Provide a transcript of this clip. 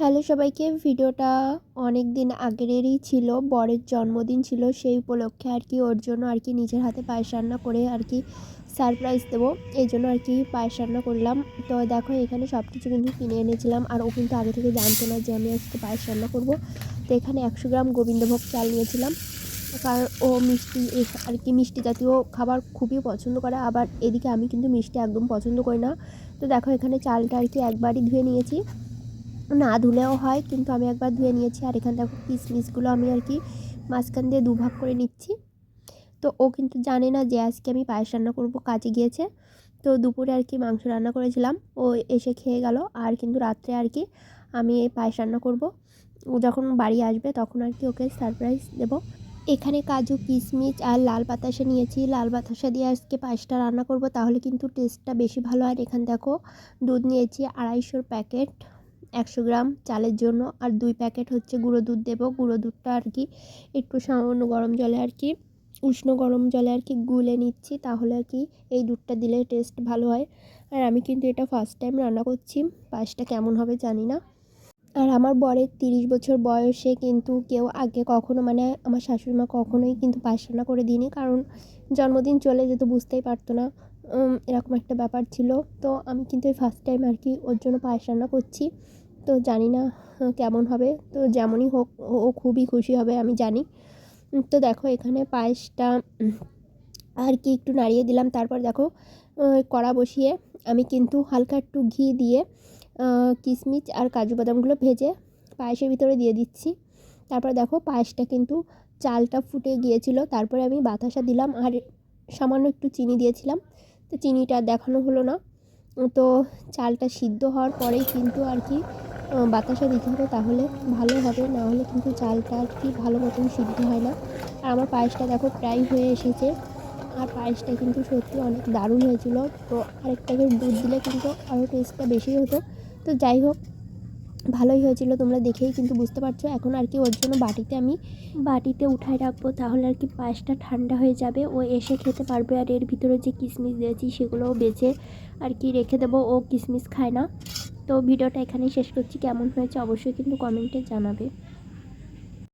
Hello সবাইকে, ভিডিওটা অনেক দিন আগেরই ছিল, বরের জন্মদিন ছিল, সেই উপলক্ষে আর কি ওর জন্য আর কি নিজের হাতে পায়েস রান্না করে আর কি সারপ্রাইজ দেবো, এই জন্য আর কি পায়েস রান্না করলাম। তো দেখো, এখানে সব কিছু কিন্তু কিনে এনেছিলাম আর ও কিন্তু আগে থেকে জানতো না যে আমি আজকে পায়েস রান্না করব। তো এখানে একশো গ্রাম গোবিন্দভোগ চাল নিয়েছিলাম। কারণ ও মিষ্টি আর কি মিষ্টি জাতীয় খাবার খুবই পছন্দ করে, আবার এদিকে আমি কিন্তু মিষ্টি একদম পছন্দ করি না। তো দেখো, এখানে চালটা আর কি একবারই ধুয়ে নিয়েছি। না ধুলেও হয়, কিন্তু আমি একবার ধুয়ে নিয়েছি আর এখানে দেখো কিশমিশগুলো আমি আর কি মাঝখান দিয়ে দুভাগ করে নিচ্ছি। তো ও কিন্তু জানে না যে আজকে আমি পায়েস রান্না করব, কাজে গিয়েছে। তো দুপুরে আর কি মাংস রান্না করেছিলাম, ও এসে খেয়ে গেল আর কিন্তু রাত্রে আর কি আমি পায়েস রান্না করব। ও যখন বাড়ি আসবে তখন আর কি ওকে সারপ্রাইজ দেবো। এখানে কাজু কিশমিশ আর লাল বাতাসা নিয়েছি। লাল বাতাসা দিয়ে আজকে পায়েসটা রান্না করব, তাহলে কিন্তু টেস্টটা বেশি ভালো আর এখানে দেখো দুধ নিয়েছি, আড়াইশোর প্যাকেট একশো গ্রাম চালের জন্য আর দুই প্যাকেট হচ্ছে গুঁড়ো দুধ দেবো। গুঁড়ো দুধটা আর কি একটু সামান্য গরম জলে আর কি, উষ্ণ গরম জলে আর কি গুলে নিচ্ছি তাহলে আর কি এই দুধটা দিলে টেস্ট ভালো হয়। আর আমি কিন্তু এটা ফার্স্ট টাইম রান্না করছি, পায়েসটা কেমন হবে জানি না। আর আমার বরের তিরিশ বছর বয়সে কিন্তু কেউ আগে কখনো মানে আমার শাশুড়ি মা কখনোই কিন্তু পায়েস রান্না করে দিইনি কারণ জন্মদিন চলে যেত বুঝতেই পারতো না এরকম একটা ব্যাপার ছিল। তো আমি কিন্তু এই ফার্স্ট টাইম আর কি ওর জন্য পায়েস রান্না করছি। তো জানি না কেমন হবে। তো যেমনই হোক ও- খুবই খুশি হবে আমি জানি। তো দেখো এখানে পায়েসটা আর কি একটু নাড়িয়ে দিলাম। তারপর দেখো কড়া বসিয়ে আমি কিন্তু হালকা একটু ঘি দিয়ে আহ, কিশমিশ আর কাজু বাদামগুলো ভেজে পায়েসের ভিতরে দিয়ে দিচ্ছি। তারপর দেখো পায়েসটা কিন্তু চালটা ফুটে গিয়েছিল। তারপরে আমি বাতাসা দিলাম আর সামান্য একটু চিনি দিয়েছিলাম। তো চিনিটা দেখানো হলো না। তো চালটা সিদ্ধ হওয়ার পরেই কিন্তু আর কি বাতাসা দিতে হবে তাহলে ভালো হবে। না হলে কিন্তু চালটা আর কি ভালো মতন সিদ্ধ হয় না। আর আমার পায়েসটা দেখো প্রায় হয়ে এসেছে। আর পায়েসটা কিন্তু সত্যি অনেক দারুণ হয়েছিল। তো আরেকটা করে দুধ দিলে কিন্তু আরও টেস্টটা বেশি হতো। তো যাই হোক, ভালোই হয়েছিল, তোমরা দেখেই কিন্তু বুঝতে পারছ। এখন আর কি ওর জন্য বাটিতে আমি বাটিতে উঠায় রাখব, তাহলে আর কি পায়েসটা ঠান্ডা হয়ে যাবে। ও এসে খেতে পারবে আর এর ভিতরে যে কিশমিশ দিয়েছি সেগুলোও বেছে আর কি রেখে দেবো। ও কিশমিশ খায় না। তো ভিডিওটা এখানেই শেষ করছি। কেমন হয়েছে অবশ্যই কিন্তু কমেন্টে জানাবে।